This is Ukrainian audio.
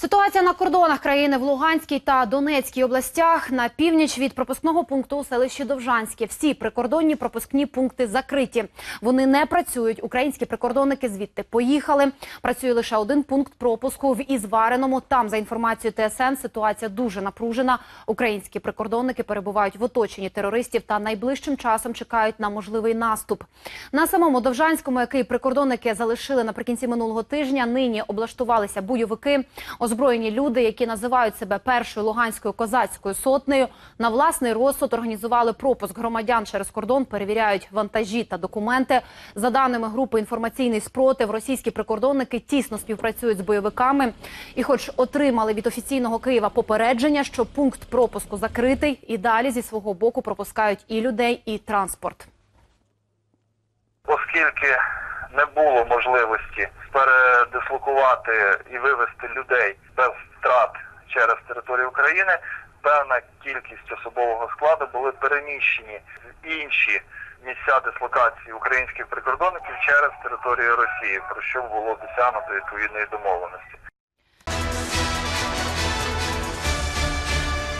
Ситуація на кордонах країни в Луганській та Донецькій областях на північ від пропускного пункту у селищі Довжанське. Всі прикордонні пропускні пункти закриті. Вони не працюють. Українські прикордонники звідти поїхали. Працює лише один пункт пропуску в Ізвареному. Там, за інформацією ТСН, ситуація дуже напружена. Українські прикордонники перебувають в оточенні терористів та найближчим часом чекають на можливий наступ. На самому Довжанському, який прикордонники залишили наприкінці минулого тижня, нині облаштувалися бойовики. Озброєні люди, які називають себе першою луганською козацькою сотнею, на власний розсуд організували пропуск громадян через кордон, перевіряють вантажі та документи. За даними групи інформаційний спротив, російські прикордонники тісно співпрацюють з бойовиками. І, хоч отримали від офіційного Києва попередження, що пункт пропуску закритий, і далі зі свого боку пропускають і людей, і транспорт. оскільки не було можливості передислокувати і вивести людей без втрат через територію України, певна кількість особового складу були переміщені в інші місця дислокації українських прикордонників через територію Росії, про що було досягнуто відповідної домовленості.